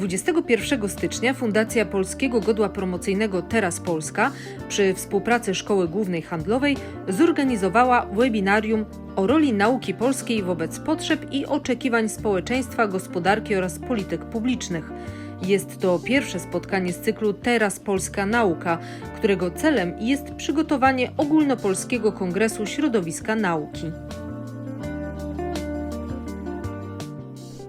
21 stycznia Fundacja Polskiego Godła Promocyjnego Teraz Polska przy współpracy Szkoły Głównej Handlowej zorganizowała webinarium o roli nauki polskiej wobec potrzeb i oczekiwań społeczeństwa, gospodarki oraz polityk publicznych. Jest to pierwsze spotkanie z cyklu Teraz Polska Nauka, którego celem jest przygotowanie ogólnopolskiego kongresu środowiska nauki.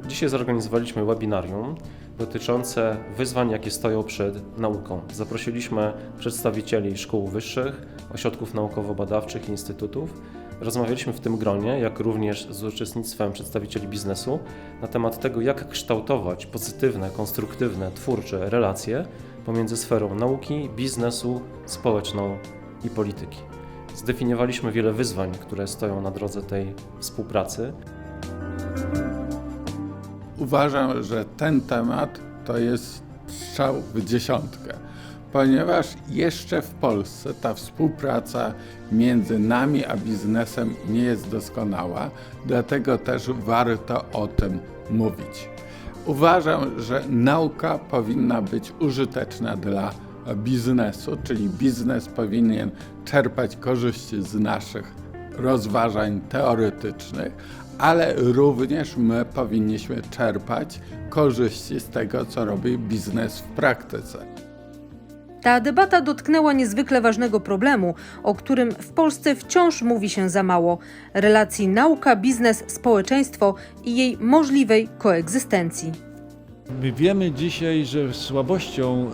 Dzisiaj zorganizowaliśmy webinarium dotyczące wyzwań, jakie stoją przed nauką. Zaprosiliśmy przedstawicieli szkół wyższych, ośrodków naukowo-badawczych i instytutów. Rozmawialiśmy w tym gronie, jak również z uczestnictwem przedstawicieli biznesu, na temat tego, jak kształtować pozytywne, konstruktywne, twórcze relacje pomiędzy sferą nauki, biznesu, społeczną i polityki. Zdefiniowaliśmy wiele wyzwań, które stoją na drodze tej współpracy. Uważam, że ten temat to jest strzał w dziesiątkę, ponieważ jeszcze w Polsce ta współpraca między nami a biznesem nie jest doskonała, dlatego też warto o tym mówić. Uważam, że nauka powinna być użyteczna dla biznesu, czyli biznes powinien czerpać korzyści z naszych rozważań teoretycznych, ale również my powinniśmy czerpać korzyści z tego, co robi biznes w praktyce. Ta debata dotknęła niezwykle ważnego problemu, o którym w Polsce wciąż mówi się za mało relacji nauka, biznes, społeczeństwo i jej możliwej koegzystencji. My wiemy dzisiaj, że słabością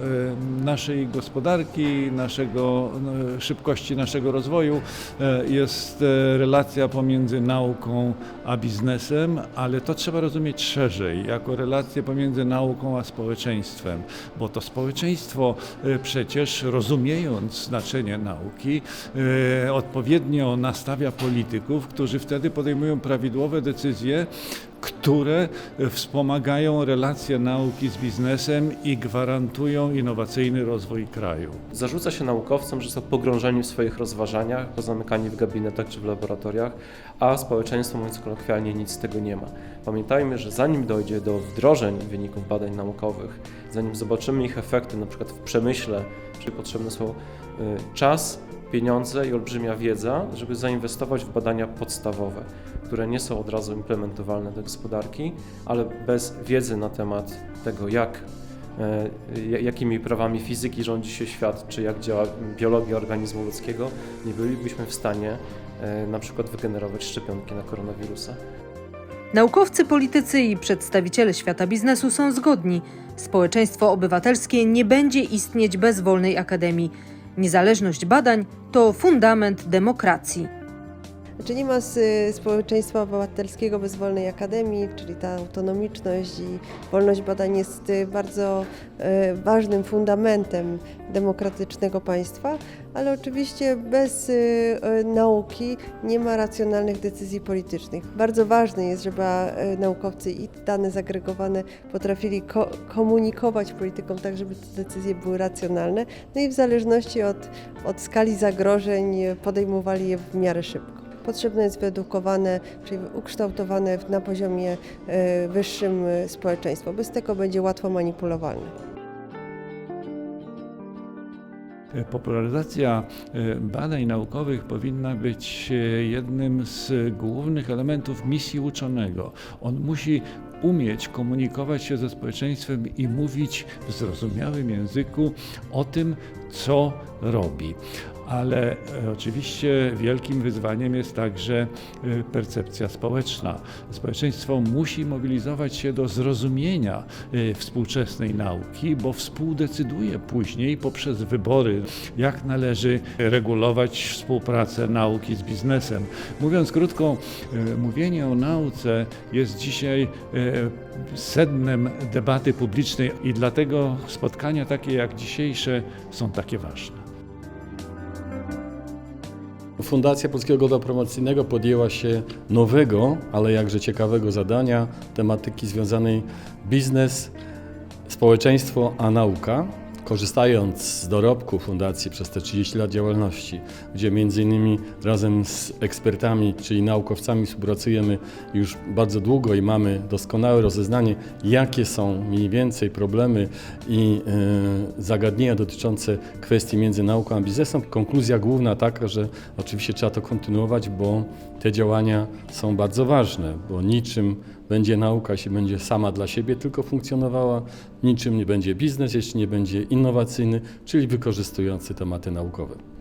e, naszej gospodarki, naszego, no, szybkości naszego rozwoju e, jest e, relacja pomiędzy nauką a biznesem, ale to trzeba rozumieć szerzej, jako relację pomiędzy nauką a społeczeństwem, bo to społeczeństwo przecież rozumiejąc znaczenie nauki, odpowiednio nastawia polityków, którzy wtedy podejmują prawidłowe decyzje, które wspomagają relacje nauki z biznesem i gwarantują innowacyjny rozwój kraju. Zarzuca się naukowcom, że są pogrążeni w swoich rozważaniach, pozamykani w gabinetach czy w laboratoriach, a społeczeństwo, mówiąc kolokwialnie, nic z tego nie ma. Pamiętajmy, że zanim dojdzie do wdrożeń wyników badań naukowych, zanim zobaczymy ich efekty, na przykład w przemyśle, czyli potrzebne są y, czas, pieniądze i olbrzymia wiedza, żeby zainwestować w badania podstawowe, które nie są od razu implementowalne do gospodarki, ale bez wiedzy na temat tego, jak e, ja- jakimi prawami fizyki rządzi się świat, czy jak działa biologia organizmu ludzkiego, nie bylibyśmy w stanie e, na przykład wygenerować szczepionki na koronawirusa. Naukowcy, politycy i przedstawiciele świata biznesu są zgodni. Społeczeństwo obywatelskie nie będzie istnieć bez wolnej akademii. Niezależność badań to fundament demokracji. Znaczy nie ma y, społeczeństwa obywatelskiego bez wolnej akademii, czyli ta autonomiczność i wolność badań jest y, bardzo y, ważnym fundamentem demokratycznego państwa, ale oczywiście bez nauki nie ma racjonalnych decyzji politycznych. Bardzo ważne jest, żeby naukowcy i dane zagregowane potrafili ko- komunikować politykom tak, żeby te decyzje były racjonalne, no i w zależności od, od skali zagrożeń podejmowali je w miarę szybko potrzebne jest wyedukowane, czyli ukształtowane na poziomie e, wyższym e, społeczeństwo. Bez tego będzie łatwo manipulowalne. Popularyzacja e, badań naukowych powinna być jednym z głównych elementów misji uczonego. On musi umieć komunikować się ze społeczeństwem i mówić w zrozumiałym języku o tym, co robi. Ale e, oczywiście wielkim wyzwaniem jest także e, percepcja społeczna. Społeczeństwo musi mobilizować się do zrozumienia e, współczesnej nauki, bo współdecyduje później poprzez wybory, jak należy regulować współpracę nauki z biznesem. Mówiąc krótko, mówienie o nauce jest dzisiaj sednem debaty publicznej i dlatego spotkania takie jak dzisiejsze są takie ważne. Fundacja Polskiego Godła Promocyjnego podjęła się nowego, ale jakże ciekawego zadania tematyki związanej biznes, społeczeństwo a nauka, korzystając z dorobku Fundacji przez te 30 lat działalności, gdzie między innymi razem z ekspertami, czyli naukowcami współpracujemy już bardzo długo i mamy doskonałe rozeznanie, jakie są mniej więcej problemy i e, zagadnienia dotyczące kwestii między nauką a biznesem. Konkluzja główna taka, że oczywiście trzeba to kontynuować, bo te działania są bardzo ważne, bo niczym będzie nauka, jeśli będzie sama dla siebie tylko funkcjonowała, niczym nie będzie biznes, jeśli nie będzie innowacyjny, czyli wykorzystujący tematy naukowe.